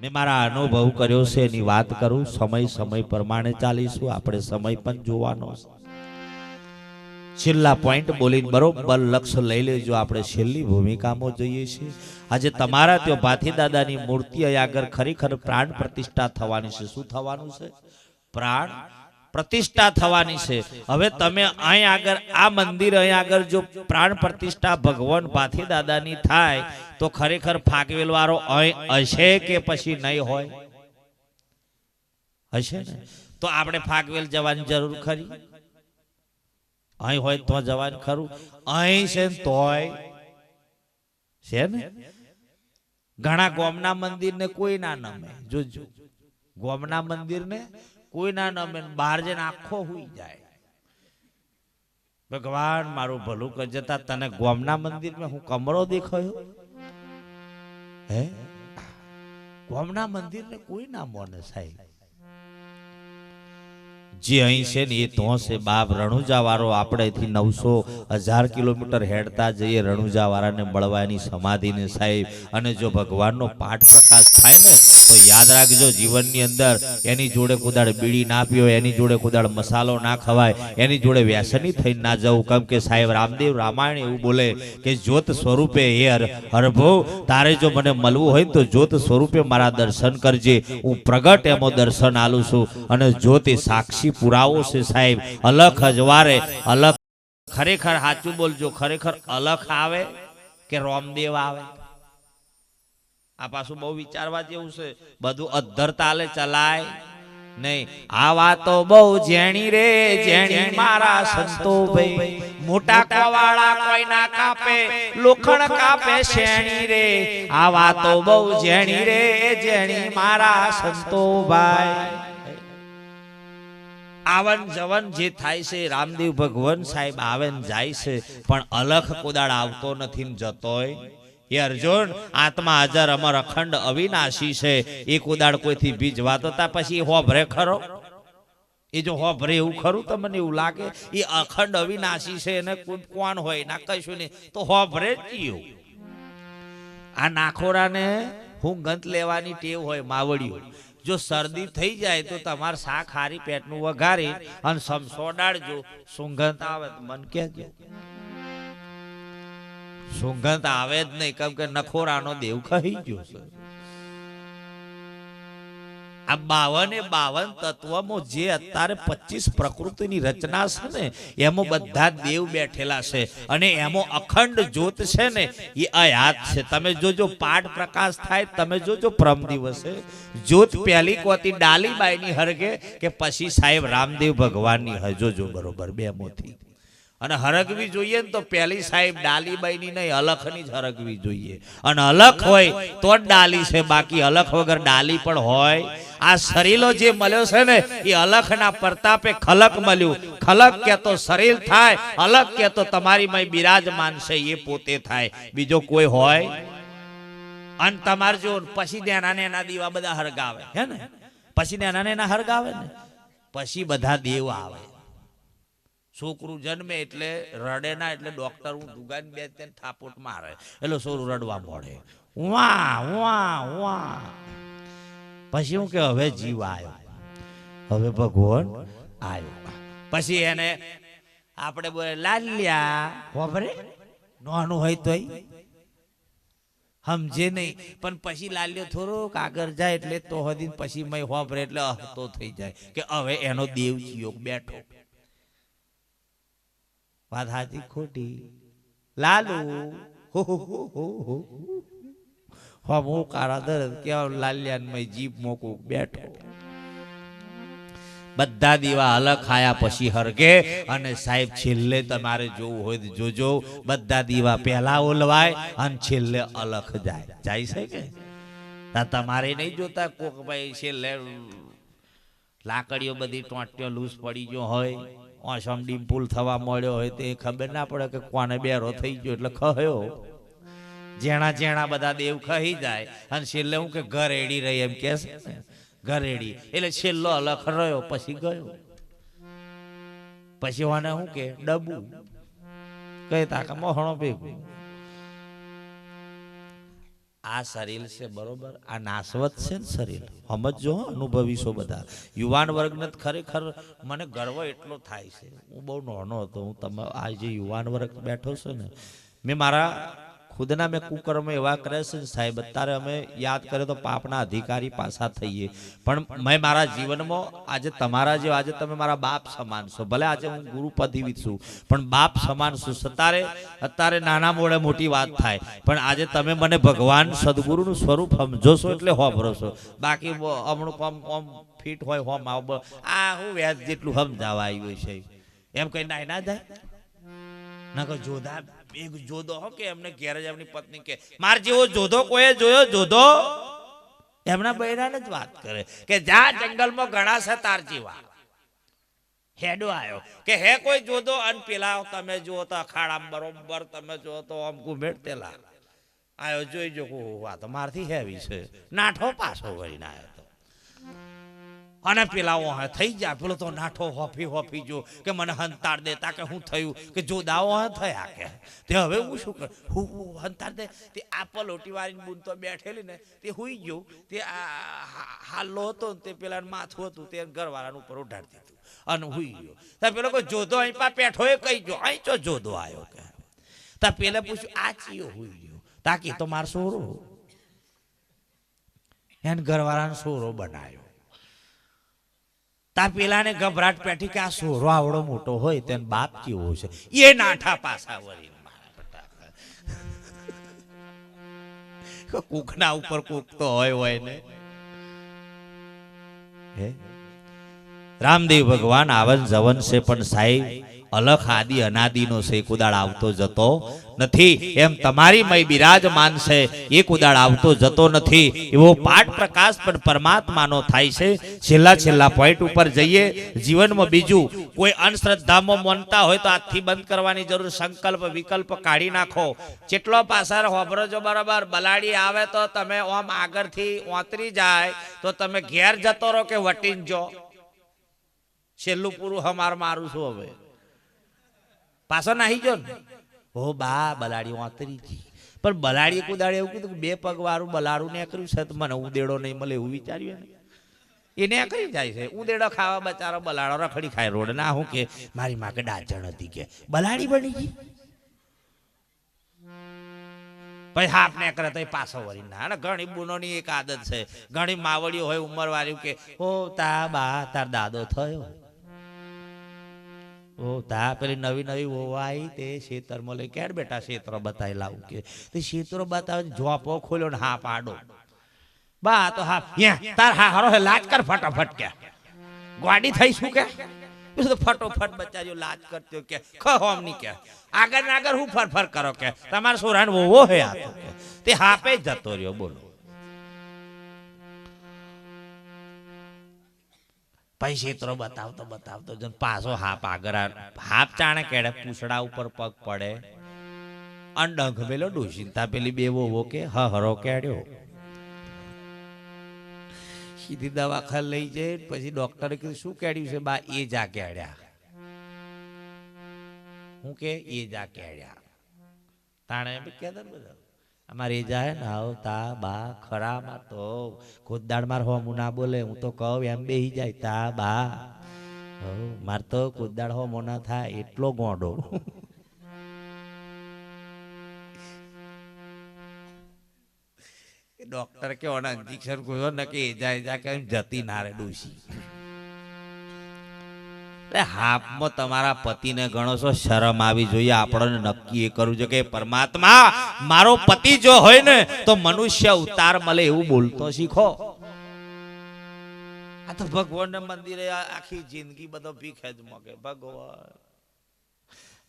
મેં મારા અનુભવ કર્યો છે, એની વાત કરું, સમય સમય પ્રમાણે ચાલીશું, આપણે સમય પણ જોવાનો છેલ્લા પોઈન્ટ બોલીને બરોબર લક્ષ્ય લઈ લેજો, આપણે છેલ્લી ભૂમિકામાં જોઈએ છીએ. આજે તમારા ત્યાં ભાથી દાદાની મૂર્તિ આગળ ખરેખર પ્રાણ પ્રતિષ્ઠા થવાની છે. શું થવાનું છે? પ્રાણ પ્રતિષ્ઠા થવાની છે. હવે તમે અહીં આગળ, આ મંદિર અહીં આગળ જો પ્રાણ પ્રતિષ્ઠા ભગવાન પાથી દાદાની થાય, તો ખરેખર ફાગવેલ વાળો અહીં હશે કે પછી નહીં હોય? હશે ને? તો આપણે ફાકવેલ જવાની જરૂર ખરી? અહીં હોય તો જવાનું ખરું. અહીં છે તોય. છે ને? ઘણા ગોમના મંદિરને કોઈ ના નમે. જોજો ગોમના મંદિરને કોઈ ના મેં બહાર જઈને આખો હોઈ જાય. ભગવાન, મારું ભલું કરી જતા તને ગોમના મંદિરમાં હું કમરો દેખાયો? હે? ગોમના મંદિરને કોઈ ના મોને સાહેબ. જે અહીં છે ને એ છે બાપ રણુજાવાળો આપણેથી નવસો હજાર કિલોમીટર હેડતા જઈએ રણુજાવાળાને મળવાની સમાધિને સાહેબ. અને જો ભગવાનનો પાઠ પ્રકાશ થાય ને, તો યાદ રાખજો જીવનની અંદર એની જોડે કુદાળ બીડી ના પીઓ એની જોડે કુદાળ મસાલો ના ખવાય, એની જોડે વ્યસની થઈને ના જવું. કેમ કે સાહેબ રામદેવ રામાયણ એવું બોલે કે જ્યોત સ્વરૂપે હે હર હરભો તારે જો મને મળવું હોય તો જ્યોત સ્વરૂપે મારા દર્શન કરજે. હું પ્રગટ એમાં દર્શન આલું છું. અને જ્યોત એ સાક્ષી પુરાવો છે સાહેબ. અલખ અજવારે અલખ. ખરેખર સાચું બોલજો, ખરેખર અલખ આવે કે રોમદેવ આવે? આ પાછું બહુ વિચારવા જેવું છે. બધું અધ્ધર તાલે ચલાય નહીં. આ વાતો બહુ જેણી રે જેણી મારા સંતો ભાઈ મોટા કવાળા કોઈ ના કાપે, લોખંડ કાપે શેણી રે. આ વાતો બહુ જેણી રે જેણી મારા સંતો ભાઈ આવન જવન જે થાય છે, રામદેવ ભગવાન સાહેબ આવે ને જાય છે, પણ અલખ કોદાળ આવતો નથી ને જતોય. એ અર્જુન, આત્મા હાજર અમર અખંડ અવિનાશી છે. એ કોદાળ કોઈથી ભીજવા તો તા પછી હો ભરે ખરો? એ જો હો ભરે એવું ખરું તમને એવું લાગે? એ અખંડ અવિનાશી છે, એને કોણ હોય? ના, કશું નહીં. તો હોભરે જ જીવ આ નાખોરાને હું ગંત લેવાની ટેવ હોય માવડિયું જો શરદી થઈ જાય તો તમારે શાક હારી પેટનું વઘારી અને સમસોડાડજો સુગંધ આવે તો મન કહેજો. સુગંધ આવે જ નહીં. કેમ કે નખોરાનો દેવ ખાઈ ગયો છે. આ બાવને બાવન તત્વમાં જે અત્યારે પચીસ પ્રકૃતિની રચના છે ને, એમાં બધા દેવ બેઠેલા છે. અને એમાં અખંડ જ્યોત છે ને, એ અયાત છે. તમે જોજો, પાઠ પ્રકાશ થાય, તમે જોજો, પ્રમ દિવસે. જ્યોત પહેલી કોતી ડાલીબાઈની હરગે કે પછી સાહેબ રામદેવ ભગવાનની હજોજો બરોબર, બે મોથી. અને હરગવી જોઈએ ને તો પહેલી સાહેબ ડાલીબાઈની નહીં, અલખની જ હરગવી જોઈએ. અને અલખ હોય તો જ ડાલી છે, બાકી અલખ વગર ડાલી પણ હોય. આ શરીલો જે મળ્યો છે ને, એ અલખના પ્રતાપે ખલક મળ્યું. ખલક કે તો શરીર થાય અલગ કે તો તમારી મય બિરાજમાન છે, એ પોતે થાય. બીજો કોઈ હોય? અને તમારે જો પછી ત્યાં નાને એના દીવા બધા હરગાવે, હે ને? પછી ત્યાં નાને એના હરગાવે ને? પછી બધા દેવ આવે. છોકરું જન્મે એટલે રડે ના, એટલે ડોક્ટર હું દુકાન બે ત્યાં થાપોટ મારે. એટલે છોરું રડવા મળે ઉવા ઉવા ઉવા પછી હું કે હવે જીવ આવ્યો હવે ભગવાન આવ્યો પછી એને આપણે બોલે, લાલ્યા ખબરે નાનું હોય તોય. સમજે નહીં. પણ પછી લાલ્યો થોડોક આગળ જાય એટલે તો હદી પછી મય હોભરે એટલે અહતો થઈ જાય કે હવે એનો દેવ જીયો બેઠો. વાત હાજી ખોટી? લાલુ હો હો હો હો. હો હો કારા દરદ કેવા જીપ મોકું, બેઠો. બધા દીવા અલગ ખાયા પછી હરગે અને સાહેબ, છેલ્લે તમારે જોવું હોય તો જોજો. બધા દીવા પહેલા ઓલવાય અને છેલ્લે અલખ જાય. જાય છે કે? તમારે નહીં જોતા કોક ભાઈ છેલ્લે લાકડીઓ બધી ટોંટીઓ લૂસ પડી ગયો હોય ઓસમ ડિમ્પુલ થવા મળ્યો હોય તો ખબર ના પડે કે કોને બેરો થઈ ગયો એટલે ખયો જેણા જેણા બધા દેવ ખહી જાય. અને છેલ્લે હું કે ઘરેડી રહી એમ કે ઘરેડી એટલે છેલ્લો અલખ રહ્યો, પછી ગયો. પછી વાને શું કે, ડબુ. કઈ તાકા મોહણો ભેગું. આ શરીર છે બરોબર. આ નાશવત છે ને શરીર. સમજો અનુભવીશો બધા. યુવાન વર્ગને ખરેખર મને ગર્વ એટલો થાય છે. હું બહુ નાનો હતો. હું તમે આ જે યુવાન વર્ગ બેઠો છો ને, મેં મારા ખુદના મેં કુકર્મ એવા કરે છે સાહેબ, અત્યારે અમે યાદ કરીએ તો પાપના અધિકારી પાછા થઈએ. પણ મેં મારા જીવનમાં આજે તમારા જેવા, આજે તમે મારા બાપ સમાન છો. ભલે આજે હું ગુરુ છું, પણ બાપ સમાન છું. સતારે, અત્યારે નાના મોડે મોટી વાત થાય. પણ આજે તમે મને ભગવાન સદગુરુનું સ્વરૂપ સમજો છો એટલે હોભરો છો. બાકી હમણું કોમ કોમ ફિટ હોય, હોમ આવ. આ હું વ્યાજ જેટલું સમજાવા આવ્યું છે. એમ કઈ ના ના જાય નકર જોધા એક જોધો હો કે એમને ઘેર જ એમની પત્ની કે, માર જેવો જોધો કોઈએ જોયો જોધો એમના બૈરાને જ વાત કરે કે, જા, જંગલમાં ઘણા છે તાર જેવા. હેડો આવ્યો કે, હે કોઈ જોધો અન પેલા તમે જુઓ તો અખાડા બરોબર તમે જુઓ તો આમ ઘુમેટ તેલા. આયો, જોઈ જો વાત મારથી હેવી છે. નાઠો પાછો આયો. તો અને પેલા ઓહે થઈ જા પેલો તો નાઠો હોફી હોફી જો કે મને હંતાડ દેતા કે હું થયું? કે જો દાવો હા થયા કે? તે હવે હું શું કર? હું હંતાડ દે. તે આ પલોટી વાળીને બૂન તો બેઠેલી ને, તે હુઈ ગયો. તે હાલો હતો ને તે પેલા માથું હતું, તે ઘરવાળાનું ઉપર ઉઢાડી દીધું. અને હુઈ ગયો. તો પેલો કોઈ જોધો અહીં પા પેઠો એ કહી ગયો? અહીં ચો જોધો આવ્યો કે? તા પેલે પૂછ્યું, આ ચિયો હુઈ ગયો? તાકી તો માર સોરો. એને ઘરવાળાનો સોરો બનાવ્યો તા પેલાને ગભરાટ પેઠી કે આ સોરો આવડો મોટો હોય તેને બાપ કેવો છે? એ નાઠા પાછા વળી કુકના ઉપર કુક તો હોય હોય ને. રામદેવ ભગવાન આવન જવન છે પણ સાહેબ અલખ આદિ અનાદિનો છે, એક ઉદાડ આવતો જતો નથી. એમ તમારી મય બિરાજમાન છે, એક કુદાળ આવતો જતો નથી. એવો પાઠ પ્રકાશ પણ પરમાત્માનો થાય છે. છેલ્લા છેલ્લા પોઈન્ટ ઉપર જઈએ, જીવનમાં બીજું કોઈ અંધશ્રદ્ધામાં મનતા હોય તો આજથી બંધ કરવાની જરૂર, સંકલ્પ, વિકલ્પ કાઢી નાખો. જેટલો પાસાર હોભરો જો બરાબર, બલાડી આવે તો તમે ઓમ આગળથી ઓતરી જાય, તો તમે ઘેર જતો રહો કે વટીન જો? છેલ્લું પૂરું હમાર મારું છું હવે? પાછો નાહી જો ને? ઓ બા, બલાડી વાંતરી જી પણ બલાડી કુદાડે એવું કીધું બે પગ વાળું બલાડું ને કર્યું છે મને ઉદેડો નહીં મળે એવું વિચાર્યું એને. કરી જાય છે. ઉદેડો ખાવા બચારો, બલાડો રખડી ખાય રોડ. ના, હું કે, મારી માં કે ડાચણ હતી કે. બલાડી બની ગઈ. પછી હાફ ને કરે તો પાછો વળી ના. ઘણી બુનોની એક આદત છે. ઘણી માવડીઓ હોય ઉંમર વાળી કે, ઓ તા બા, તાર દાદો થયો. ઓ, તા પેલી નવી નવી વોવાઈ તે ખેતરમાં લઈ કેડ બેટા ખેતરો બતાવી લાવું કે? તે ખેતરો બતાવે જોપો ખોલ્યો ને હા પાડો. બા તો હા તાર હા હરો હે, લાજ કર ફટાફટ કે. ગાડી થઈ શું કે? ફટોફટ બચારીઓ લાજ કરતો કે. ખ હોમની કે. આગળ ને આગળ હું ફરફર કરો કે. તમારે સોરાણ વોવો હે આ તો હાપે જતો રહ્યો, બોલો. પછી ચિત્રો બતાવતો બતાવતો પાછો હાપ આગળ આ- હાપ ચાણે કેડે પૂછડા ઉપર પગ પડે. અને ડંખ પેલો ડોશીનતા પેલી બેવો વોવો કે, હ, હરો કેડ્યો. સીધી દવાખાને લઈ જાય પછી ડોક્ટરે કીધું, શું કેડ્યું છે? બા, એ જા કેડ્યા. હું કે, એ જા કેડ્યા. તાણે કેદર બધા. અમારે જાય ને આવતા બા ખરામાં તો ખુદદાડ માર હોમ ના બોલે, હું તો કહું, એમ બેહી જાય તા બા. હો માર તો ખુદદાડ હોમો ના થાય, એટલો ગોંડો. ડોક્ટર કે ઓના ઇન્જેક્શન ગોયો ને કે એ જાય જા કે જતી ના રે અરે હાપમાં તમારા પતિને ગણો છો, શરમ આવી જોઈએ. આપણને નક્કી એ કરવું જોઈએ કે, પરમાત્મા, મારો પતિ જો હોય ને, તો મનુષ્ય ઉતાર મળે એવું બોલતો શીખો. આ તો ભગવાનને મંદિરે આખી જિંદગી બધો ભીખે જ મગે ભગવાન.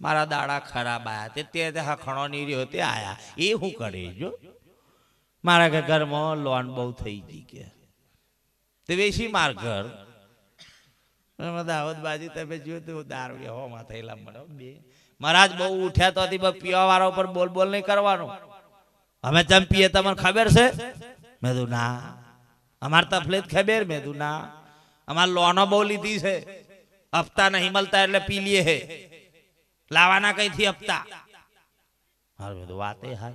મારા દાડા ખરાબ આયા. તે તે હખણો ની રહ્યો તે આયા. એ હું કરે, જો? મારા ઘરમાં લોન બહુ થઈ ગઈ કે. તે વેસી માર ઘર. દાહોદ બાજુ તમે જોયું તો દારૂ હોમાં થયેલા મને બે. મહારાજ બહુ ઉઠ્યા તો હતી પીવા વાળા ઉપર બોલ બોલ નહીં કરવાનું. અમે ચમ પીએ તમને ખબર છે? મેં તું ના. અમાર તફલેત ખબર? મેં તું ના. અમાર લોનો બહુ લીધી છે. હપ્તા નહીં મળતા એટલે પી લીએ હે. લાવાના કઈથી હપ્તા? હા બધું વાતે હા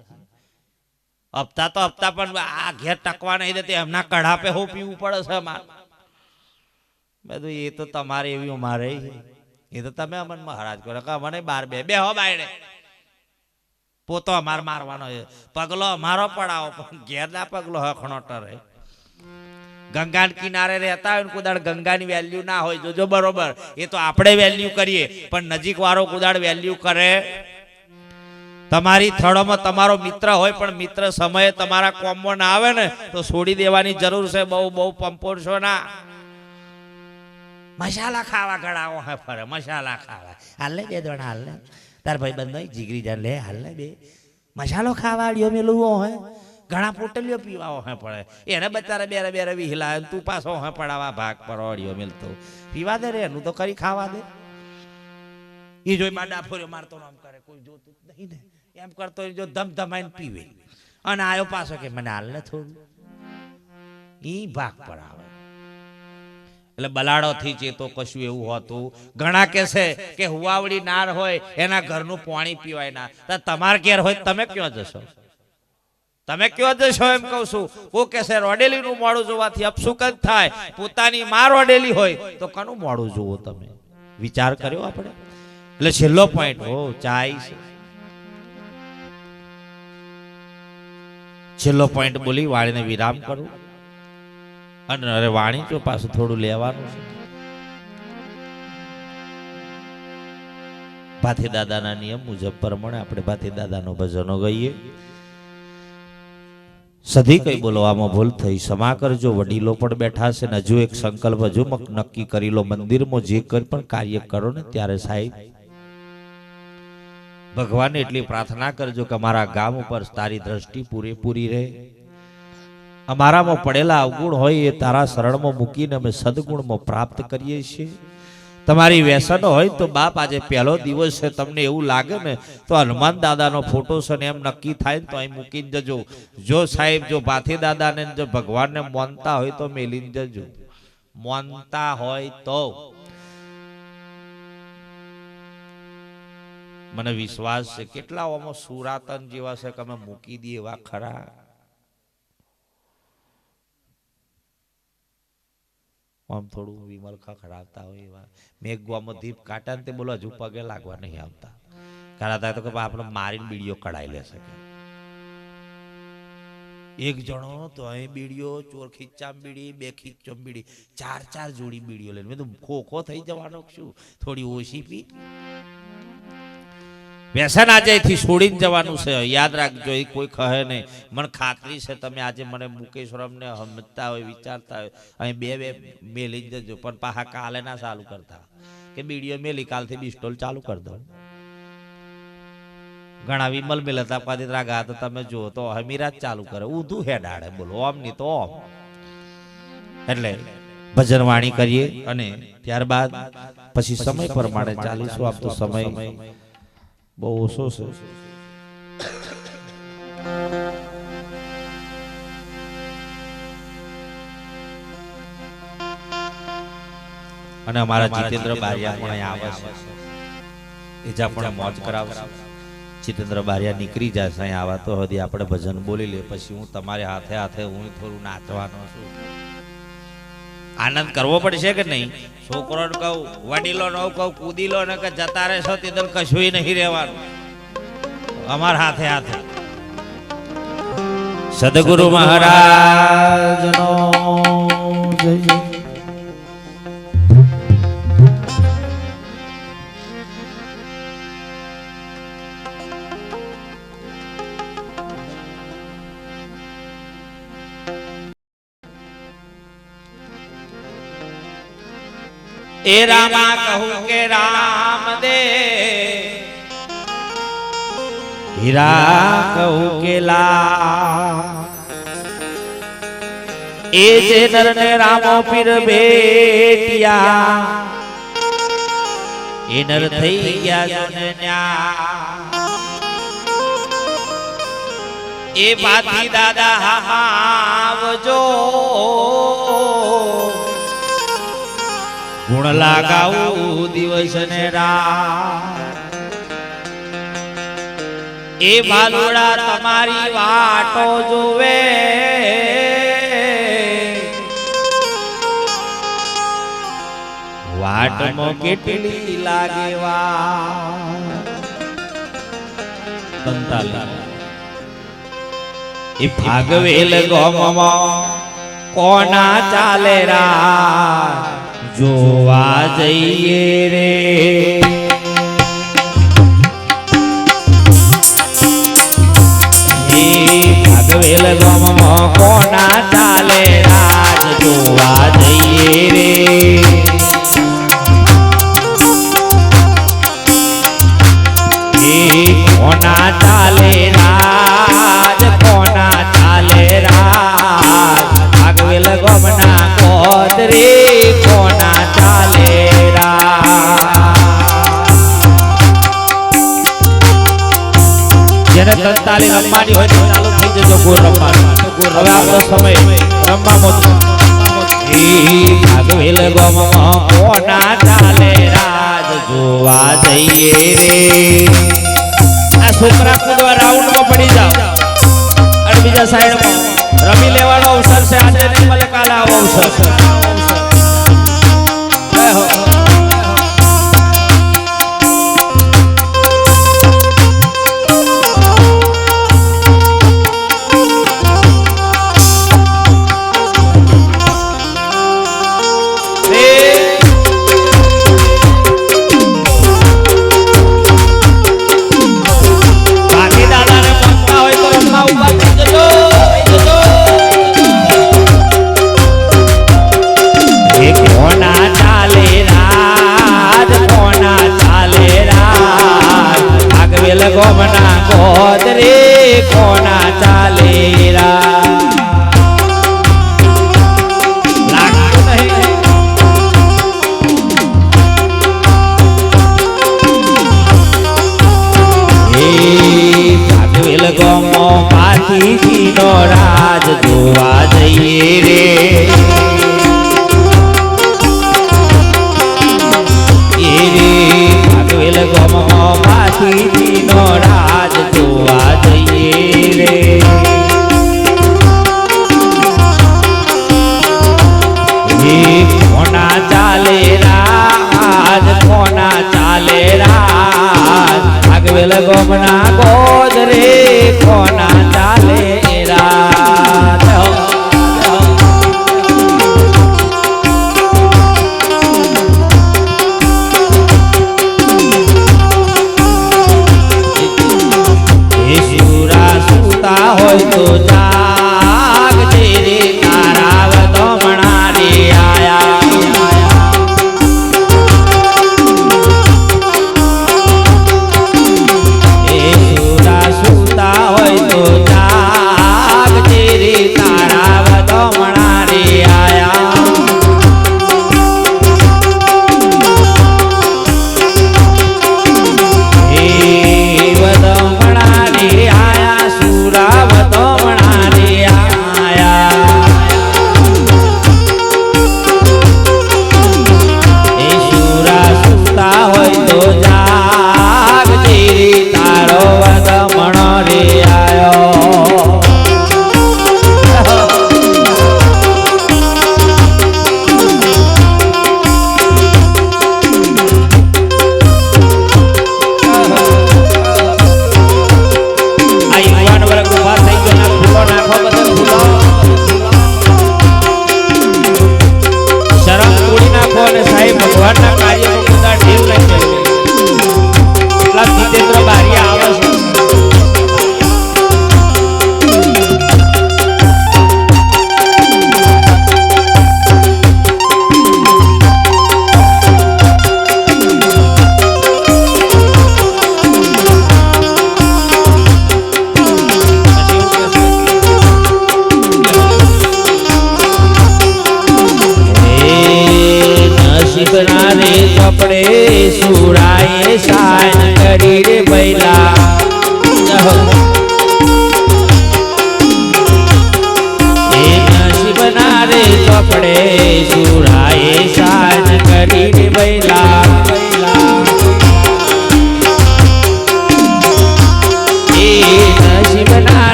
હપ્તા તો હપ્તા, પણ આ ઘેર ટકવા નહીં દેતી, એમના કઢાપે હું પીવું પડે છે મારે બધું એ તો તમારે એવી મારે એ તો તમે અમને મહારાજ કરો કે મને બાર બે. બે હો બાયડે. પોતો અમાર મારવાનો છે. પગલો અમારો પડાવો, પણ ઘેરના પગલો હખણો ટરે. ગંગા કિનારે રહેતા હોય ને કુદાડ ગંગાની વેલ્યુ ના હોય. જોજો બરોબર. એ તો આપણે વેલ્યુ કરીએ, પણ નજીક વાળો કુદાળ વેલ્યુ કરે. તમારી થળોમાં તમારો મિત્ર હોય, પણ મિત્ર સમયે તમારા કોમમાં ના આવે ને, તો છોડી દેવાની જરૂર છે. બહુ બહુ પંપોરશો ના. મસાલા ખાવા ગળાઓ હા, ફરે, મસાલા ખાવા. હાલ ને બે દોણા હાલ ને તાર ભાઈ બંધ જીગરી જાન લે, હાલ ને બે. મસાલો ખાવા આડ્યો મેલું હોય, ઘણા પોટલીઓ પીવા હે પડે એને બચારા બેરે બેરે વિહલા તું પાછો, હે, પડાવા ભાગ પર અડ્યો મેલતો. પીવા દે રે, એનું તો કરી ખાવા દે. એ જોઈ માં ડાફોર્યો મારતો નામ કરે, કોઈ જોતું નહીં ને. એમ કરતો જો ધમ ધમાઈને પીવે. અને આયો પાછો કે, મને હાલ ને થોડું. એ ભાગ પર આવે એટલે બલાડોથી ચેતો કશું એવું હોતું. ઘણા કે છે કે હુવાવડી નાર હોય, એના ઘરનું પાણી પીવાય ના. તો તમાર ઘેર હોય તમે ક્યાં જશો? તમે ક્યાં જશો એમ કહું છું. કો કે છે રોડેલી નું મોડું જોવાથી અપસુક જ થાય. પોતાની માં રોડેલી હોય તો કનું મોડું જોવો તમે? વિચાર કર્યો આપણે? એટલે છેલ્લો પોઈન્ટ હો, ચાય છે. છેલ્લો પોઈન્ટ બોલી વાળીને વિરામ કરું. અને અરે વાણી પાછું થોડું લેવાનું છે. ભાથી દાદાના નિયમ મુજબ પ્રમાણે આપણે ભાથી દાદાનો ભજનો ગઈએ. સધી કઈ બોલવામાં ભૂલ થઈ, ક્ષમા કરજો, વડીલો પણ બેઠા છે ને હજુ એક સંકલ્પ, હજુ નક્કી કરી લો, મંદિરમાં જે કંઈ પણ કાર્ય કરો ને ત્યારે સાહેબ, ભગવાનને એટલી પ્રાર્થના કરજો કે અમારા ગામ ઉપર તારી દ્રષ્ટિ પૂરેપૂરી રહે. અમારામાં પડેલા અવગુણ હોય એ તારા શરણમાં મૂકીને અમે સદગુણમાં પ્રાપ્ત કરીએ છીએ. તમારી વ્યસન હોય તો બાપ આજે પહેલો દિવસ છે, તમને એવું લાગે ને, તો હનુમાન દાદાનો ફોટો છે ને એમ નક્કી થાય ને તો અહીં મૂકીને જજો. જો સાહેબ, જો ભાથી દાદાને જો ભગવાનને માનતા હોય તો મેલીને જજો. માનતા હોય તો. મને વિશ્વાસ છે કેટલા આમાં સુરાતન જેવા છે કે અમે મૂકી દઈએ એવા ખરા. આમ થોડું વિમલ ખખડાવતા હોય એવા. મેઘવામાં દીપ કાટા ને તે બોલો હજુ પગે લાગવા નહીં આવતા. કરાતા તો કે આપણે મારીને બીડીઓ કઢાઈ લેશે એક જણો તો અહીં બીડીઓ, ચોર ખીચામ બીડી, બે ખીચમ બીડી, ચાર ચાર જોડી બીડીઓ લઈને. મેં તો ખોખો થઈ જવાનો શું થોડી ઓછી પી. વ્યસન આજે અહીંથી છોડીને જવાનું છે, યાદ રાખજો, એ કોઈ કહે નહીં. મને ખાતરી છે તમે આજે મને મુકેશ્વરમને સમજતા હોય, વિચારતા હોય. અહીં બે બે મેલી જજો પણ પાહા કાલે ના ચાલુ કરતા. કે બીડીઓ મેલી, કાલથી બિસ્ટોલ ચાલુ કરી દો ઘણા વિમલ મિલતા પદિત્રા ગા તો તમે જુઓ તો હમીરાજ ચાલુ કરે. ઊંધું હેડાડે, બોલો, ઓમની તો ઓમ. એટલે ભજન વાણી કરીએ અને ત્યારબાદ પછી સમય પ્રમાણે ચાલીશું. આપતો સમય બહુ ઓછો છે. અને અમારા જીતેન્દ્ર બારિયા પણ અહીંયા આવે છે. એજા પણ મોજ કરાવશે જીતેન્દ્ર બારિયા નીકળી જશે અહીંયા આવા તો હજી આપણે ભજન બોલી લે પછી હું તમારે હાથે હાથે હું થોડું નાચવાનો છું. આનંદ કરવો પડશે કે નહીં? છોકરોને કહું વડીલો ને કહું કુદીલો ને કે જતા રહેશો તે દર કશું નહીં રહેવાનું. અમાર હાથે હાથે. સદગુરુ મહારાજનો જય. એ રામા કહું કે રામ દે હીરા કહું કે લા એ જે નર ને રામો પીર બેટિયા એ નર થઈ ગયા જોને એ પાથી દાદા આવજો ગુણ લગાવું દિવસ ને રાત. એ ભાલુડા તમારી વાટો જોવે. વાટમાં કેટલી લાગે વા એ ભાગવેલ ગોમમાં કોના ચાલે રા જોવા જઈએ રે. ભગવેલ ગમમાં કોના ચાલે રાજ જોવા જઈએ રે. મમત હે ભાગવેલ ગમ ઓના ચાલે રાજ જોવા જઈએ રે. পাখি দিন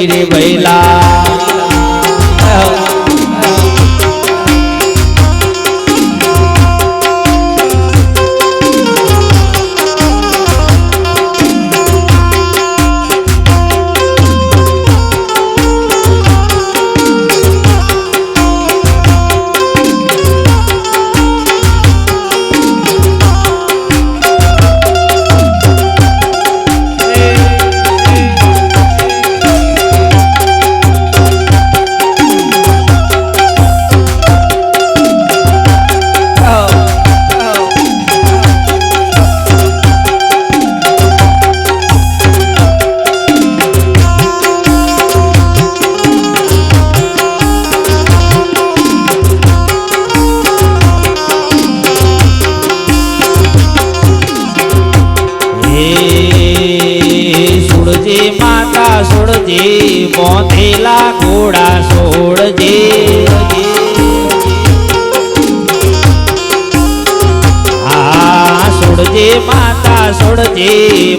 કરી રે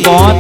on.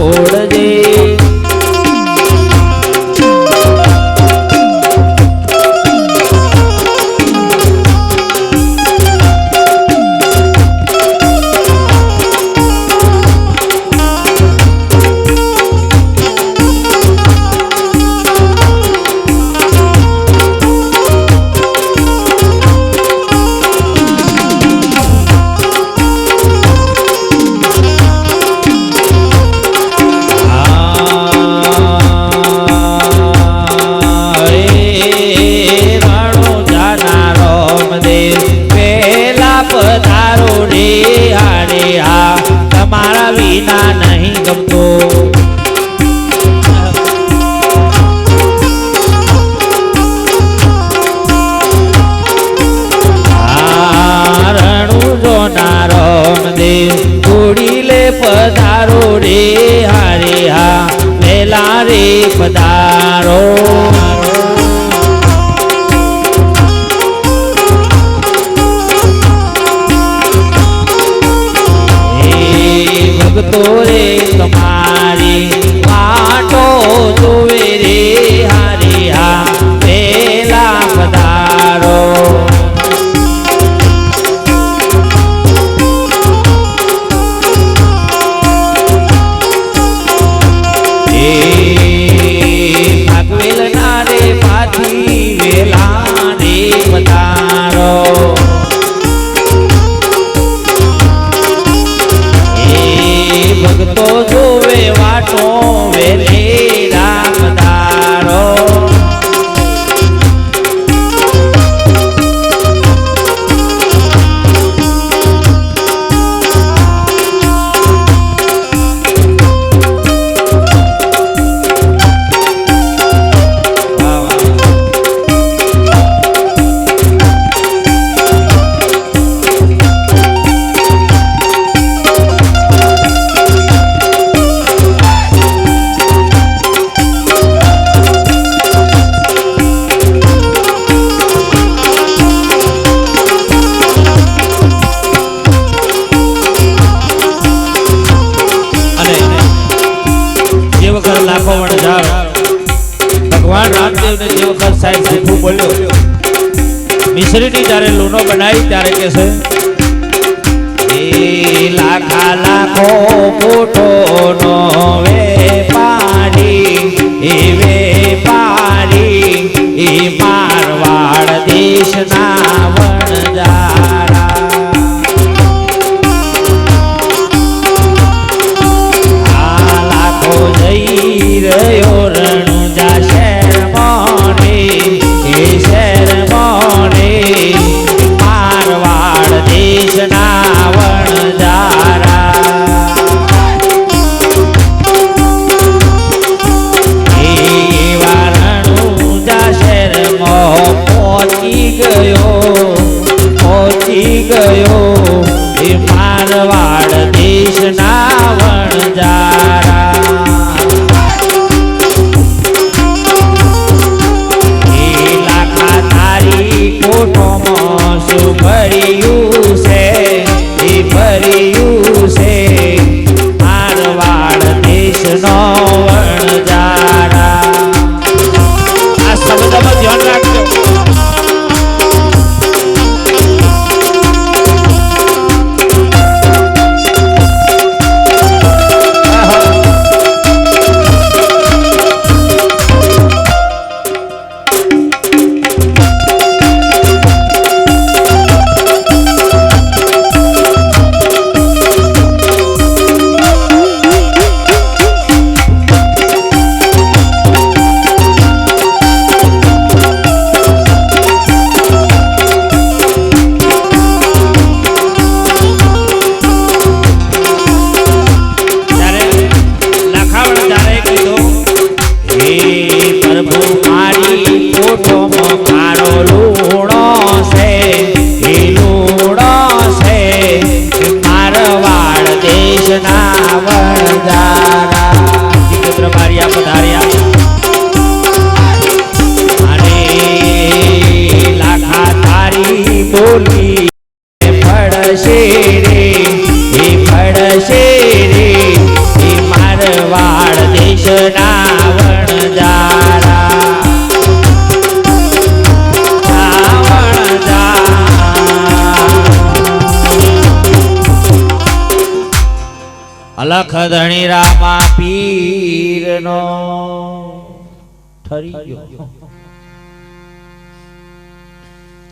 छोड़ दे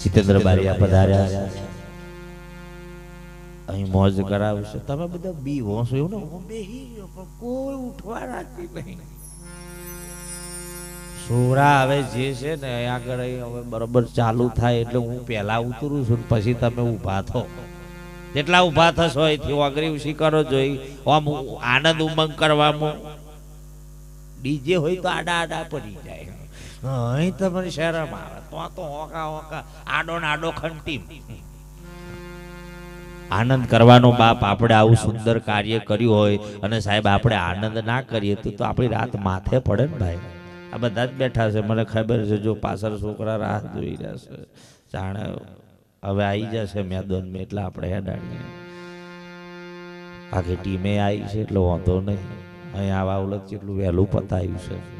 જીતેન્દ્ર બારિયા પધાર્યા. અહીં મોજ કરાવશે તમે બધા બી હોશો એવું ને? હું બેહી કોઈ ઉઠવા રાજી નહીં. સોરા હવે જે છે ને આગળ હવે બરોબર ચાલુ થાય એટલે હું પહેલા ઉતરું છું ને પછી તમે ઊભા થો. જેટલા ઊભા થશો એથી અઘરી કરો જોઈ આમ આનંદ ઉમંગ કરવામાં ડીજે હોય તો આડા આડા પડી જાય. હા, અહીં તમને શરમ આવે. તો તો હોકા હોકા, આડો ને આડો ખંટી. આનંદ કરવાનો બાપ આપણે આવું સુંદર કાર્ય કર્યું હોય અને સાહેબ આપણે આનંદ ના કરીએ તો આપણી રાત માથે પડે ને ભાઈ. આ બધા જ બેઠા છે. મને ખબર છે, જો પાછળ છોકરા રાહ જોઈ છે. જાણે હવે આવી જશે મેદાનમાં એટલે આપણે હેડાડીએ. આખી ટીમે આવી છે, એટલે વાંધો નહીં. અહીં આવા ઉલટ જેટલું વહેલું પતાવ્યું છે.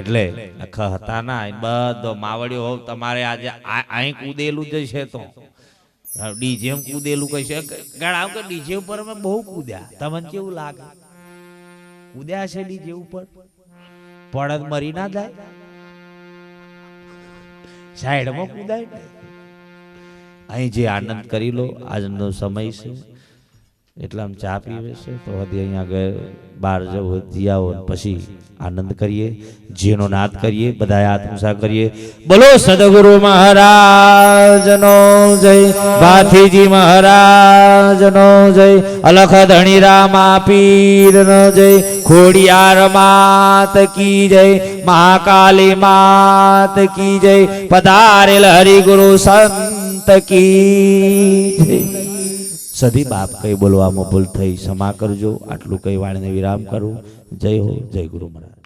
એટલે આખા હતા ના બધો માવડિયો હોવ, તમારે આજે અહીં કૂદેલું જ છે તો. ડીજે કૂદેલું કહેશે ગણાવ કે ડીજે ઉપર અમે બહુ કૂદ્યા. તમને કેવું લાગે? કૂદ્યા છે ડીજે ઉપર? પડદ મરી ના જાય? સાઈડમાં કૂદાય અહીં જે આનંદ કરી લો, આજનો સમય છે. એટલે આમ ચા પીવે છે, તો હજી અહીંયા આગળ બહાર જવું આવો પછી આનંદ કરીએ જીનો નાદ કરીએ, બધા આત્મસા કરીએ. બોલો સદગુરુ મહારાજનો જય, ભાથીજી મહારાજનો જય, અલખ ધણી રામા પીરનો જય, ખોડિયાર માત કી જય, મહાકાલી માત કી જય, પધારેલ હરિગુરુ સંત કી જય. સધી બાપ કઈ બોલવામાં ભૂલ થઈ, ક્ષમા કરજો. આટલું કઈ વાણીને વિરામ કરું. જય હો, જય ગુરુ મહારાજ.